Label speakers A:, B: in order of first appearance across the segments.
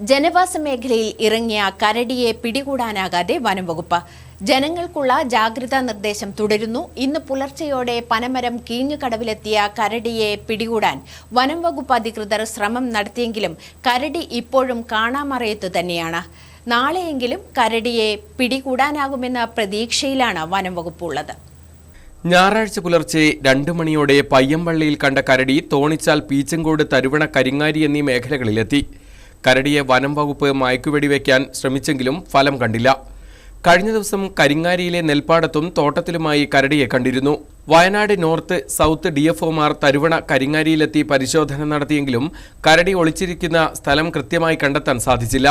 A: ജനവാസ മേഖലയിൽ ഇറങ്ങിയ കരടിയെ പിടികൂടാനാകാതെ വനംവകുപ്പ് ജനങ്ങൾക്കുള്ള ജാഗ്രതാ നിർദ്ദേശം തുടരുന്നു. ഇന്ന് പുലർച്ചെയോടെ പനമരം കീഞ്ഞുകടവിലെത്തിയ കരടിയെ പിടികൂടാൻ വനംവകുപ്പ് അധികൃതർ ശ്രമം നടത്തിയെങ്കിലും കരടി ഇപ്പോഴും കാണാമറയത്തു തന്നെയാണ്. നാളെയെങ്കിലും കരടിയെ പിടികൂടാനാകുമെന്ന പ്രതീക്ഷയിലാണ് വനംവകുപ്പ് ഉള്ളത്.
B: ഞായറാഴ്ച പുലർച്ചെ രണ്ടു മണിയോടെ പയ്യമ്പള്ളിയിൽ കണ്ട കരടി തോണിച്ചാൽ പീച്ചങ്കോട് തരുവണ കരിങ്ങാരി എന്നീ മേഖലകളിലെത്തി. കരടിയെ വനം വകുപ്പ് മയക്കുവെടിവെക്കാൻ ശ്രമിച്ചെങ്കിലും ഫലം കണ്ടില്ല. കഴിഞ്ഞ ദിവസം കരിങ്ങാരിയിലെ നെൽപ്പാടത്തും തോട്ടത്തിലുമായി കരടിയെ കണ്ടിരുന്നു. Wayanad north south D F ഒമാർ തരുവണ കരിങ്ങാരിയിലെത്തി പരിശോധന നടത്തിയെങ്കിലും കരടി ഒളിച്ചിരിക്കുന്ന സ്ഥലം കൃത്യമായി കണ്ടെത്താൻ സാധിച്ചില്ല.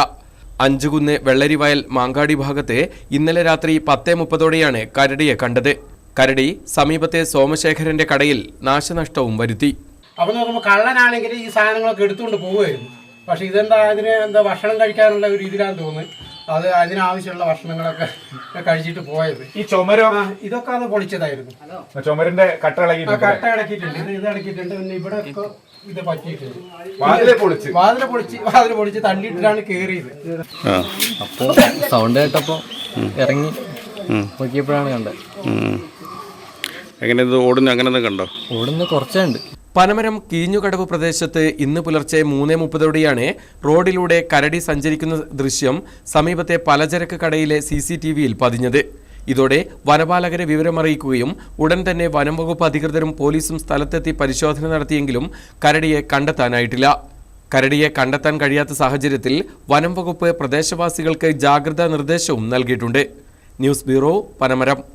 B: അഞ്ചുകുന്ന് വെള്ളരിവയൽ മാങ്കാടി ഭാഗത്ത് ഇന്നലെ രാത്രി പത്തേ മുപ്പതോടെയാണ് കരടിയെ കണ്ടത്. കരടി സമീപത്തെ സോമശേഖരന്റെ കടയിൽ നാശനഷ്ടവും വരുത്തി.
C: അപ്പൊ കള്ളനാണെങ്കിൽ ഈ സാധനങ്ങളൊക്കെ എടുത്തുകൊണ്ട് പോവുമായിരുന്നു പക്ഷെ ഇതെന്താ അതിന് എന്താ ഭക്ഷണം കഴിക്കാനുള്ള ഒരു ഇതിലാന്ന് തോന്നുന്നു. അത് അതിനാവശ്യമുള്ള ഭക്ഷണങ്ങളൊക്കെ കഴിച്ചിട്ട് പോയത്.
D: ഈ ചുമരോ?
C: ഇതൊക്കെ അത് പൊളിച്ചതായിരുന്നു.
D: ചുമരിന്റെ കട്ട ഇളകിയിട്ടുണ്ട്.
C: കട്ട ഇത് ഇത് ഇടക്കിയിട്ടുണ്ട് പിന്നെ ഇവിടെ ഒക്കെ ഇത് പറ്റിയിട്ടുണ്ട്.
D: വാതിലെ പൊളിച്ച്.
C: വാതിൽ പൊളിച്ച് വാതിൽ പൊളിച്ച് തള്ളിയിട്ടാണ് കേറിയത്.
E: അപ്പോൾ സൗണ്ട് കേട്ടപ്പോൾ ഇറങ്ങി നോക്കിയപ്പോഴാണ് കണ്ടത്.
F: അങ്ങനെ ഇത് ഓടുന്നു അങ്ങനെ കണ്ടോ?
E: ഓടുന്ന കുറച്ചേ ഉണ്ട്
B: പനമരം കീഞ്ഞുകടവ് പ്രദേശത്ത് ഇന്ന് പുലർച്ചെ മൂന്ന് മുപ്പതോടെയാണ് റോഡിലൂടെ കരടി സഞ്ചരിക്കുന്ന ദൃശ്യം സമീപത്തെ പലചരക്ക് കടയിലെ സി സി ടി വിയിൽ പതിഞ്ഞത്. ഇതോടെ വനപാലകരെ വിവരമറിയിക്കുകയും ഉടൻ തന്നെ വനം വകുപ്പ് അധികൃതരും പോലീസും സ്ഥലത്തെത്തി പരിശോധന നടത്തിയെങ്കിലും കരടിയെ കണ്ടെത്താനായിട്ടില്ല. കരടിയെ കണ്ടെത്താൻ കഴിയാത്ത സാഹചര്യത്തിൽ വനം വകുപ്പ് പ്രദേശവാസികൾക്ക് ജാഗ്രതാ നിർദ്ദേശവും നൽകിയിട്ടുണ്ട്. News bureau Panamaram.